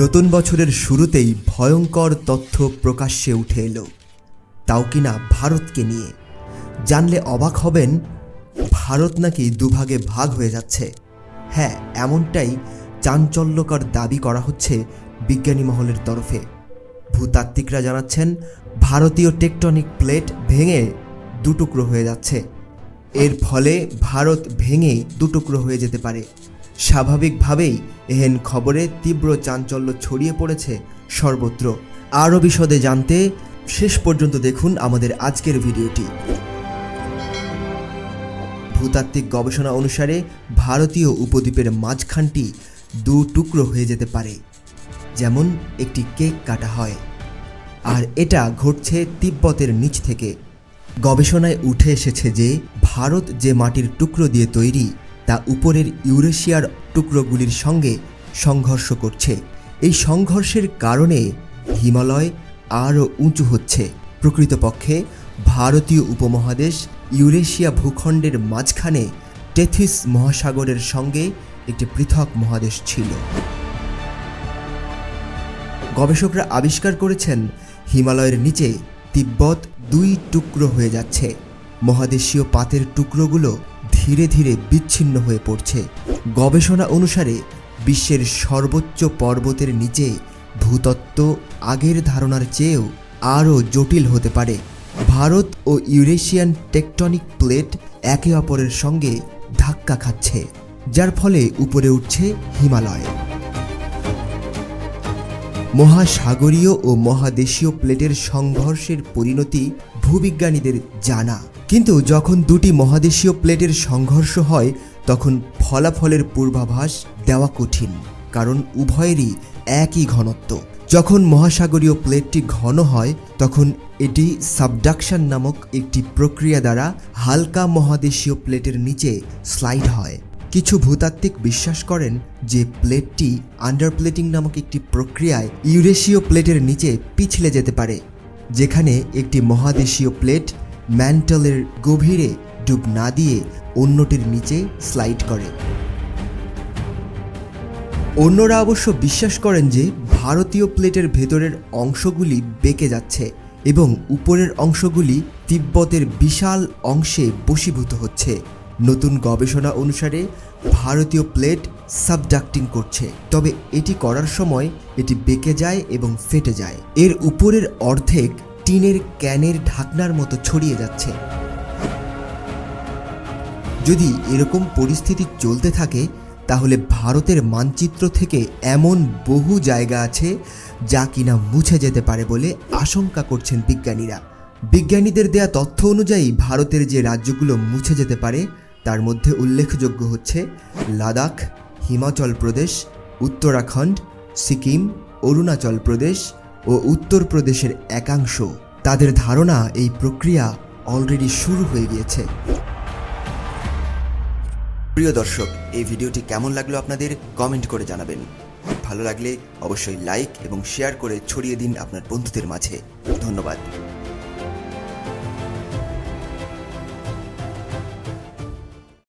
নতুন বছরের শুরুতেই ভয়ঙ্কর তথ্য প্রকাশ্যে উঠে এলো। তাও কিনা ভারতকে নিয়ে। জানলে অবাক হবেন, ভারত নাকি দুভাগে ভাগ হয়ে যাচ্ছে। হ্যাঁ এমনটাই চাঞ্চল্যকর দাবি করা হচ্ছে বিজ্ঞানী মহলের তরফে। ভূতাত্ত্বিকরা জানাচ্ছেন, ভারতীয় টেকটনিক প্লেট ভেঙে দুটুকরো হয়ে যাচ্ছে। এর ফলে ভারত ভেঙে দুটুকরো হয়ে যেতে পারে। স্বাভাবিকভাবেই এহেন খবরে তীব্র চাঞ্চল্য ছড়িয়ে পড়েছে সর্বত্র। আরও বিশদে জানতে শেষ পর্যন্ত দেখুন আমাদের আজকের ভিডিওটি। ভূতাত্ত্বিক গবেষণা অনুসারে ভারতীয় উপদ্বীপের মাঝখানটি দু টুকরো হয়ে যেতে পারে, যেমন একটি কেক কাটা হয়, আর এটা ঘটছে তিব্বতের নিচ থেকে। গবেষণায় উঠে এসেছে যে ভারত যে মাটির টুকরো দিয়ে তৈরি তা উপরের ইউরেশিয়ার টুকরোগুলির সঙ্গে সংঘর্ষ করছে। এই সংঘর্ষের কারণে হিমালয় আরও উঁচু হচ্ছে। প্রকৃতপক্ষে, ভারতীয় উপমহাদেশ ইউরেশিয়া ভূখণ্ডের মাঝখানে টেথিস মহাসাগরের সঙ্গে একটি পৃথক মহাদেশ ছিল। গবেষকরা আবিষ্কার করেছেন, হিমালয়ের নিচে তিব্বত দুই টুকরো হয়ে যাচ্ছে। মহাদেশীয় পাতের টুকরোগুলো ধীরে ধীরে বিচ্ছিন্ন হয়ে পড়ছে। গবেষণা অনুসারে বিশ্বের সর্বোচ্চ পর্বতের নিচে ভূতত্ত্ব আগের ধারণার চেয়েও আরও জটিল হতে পারে। ভারত ও ইউরেশিয়ান টেকটনিক প্লেট একে অপরের সঙ্গে ধাক্কা খাচ্ছে, যার ফলে উপরে উঠছে হিমালয়। মহাসাগরীয় ও মহাদেশীয় প্লেটের সংঘর্ষের পরিণতি ভূবিজ্ঞানীদের জানা। কিন্তু যখন দুটি মহাদেশীয় প্লেটের সংঘর্ষ হয়, তখন ফলাফলের পূর্বাভাস দেওয়া কঠিন, কারণ উভয়েরই একই ঘনত্ব। যখন মহাসাগরীয় প্লেটটি ঘন হয়, তখন এটি সাবডাকশন নামক একটি প্রক্রিয়া দ্বারা হালকা মহাদেশীয় প্লেটের নিচে স্লাইড হয়। কিছু ভূতাত্ত্বিক বিশ্বাস করেন যে প্লেটটি আন্ডারপ্লেটিং নামক একটি প্রক্রিয়ায় ইউরেশীয় প্লেটের নিচে পিছলে যেতে পারে, যেখানে একটি মহাদেশীয় প্লেট ম্যান্টলের গভীরে ডুব না দিয়ে অন্যটির নিচে স্লাইড করে। অন্যরা অবশ্য বিশ্বাস করেন যে ভারতীয় প্লেটের ভেতরের অংশগুলি বেঁকে যাচ্ছে এবং উপরের অংশগুলি তিব্বতের বিশাল অংশে বশীভূত হচ্ছে। নতুন গবেষণা অনুসারে ভারতীয় প্লেট সাবডাক্টিং করছে। তবে এটি করার সময় এটি বেঁকে যায় এবং ফেটে যায়। এর উপরের অর্ধেক টিনের ক্যানের ঢাকনার মতো ছড়িয়ে যাচ্ছে। যদি এরকম পরিস্থিতি চলতে থাকে, তাহলে ভারতের মানচিত্র থেকে এমন বহু জায়গা আছে যা কিনা মুছে যেতে পারে বলে আশঙ্কা করছেন বিজ্ঞানীরা। বিজ্ঞানীদের দেয়া তথ্য অনুযায়ী ভারতের যে রাজ্যগুলো মুছে যেতে পারে, তার মধ্যে উল্লেখযোগ্য হচ্ছে লাদাখ, হিমাচল প্রদেশ, উত্তরাখণ্ড, সিকিম, অরুণাচল প্রদেশ ও উত্তরপ্রদেশের একাংশ। তাদের ধারণা এই প্রক্রিয়া অলরেডি শুরু হয়ে গিয়েছে। প্রিয় দর্শক, এই ভিডিওটি কেমন লাগল আপনাদের কমেন্ট করে জানাবেন। ভালো লাগলে অবশ্যই লাইক এবং শেয়ার করে ছড়িয়ে দিন আপনার বন্ধুদের মাঝে। ধন্যবাদ।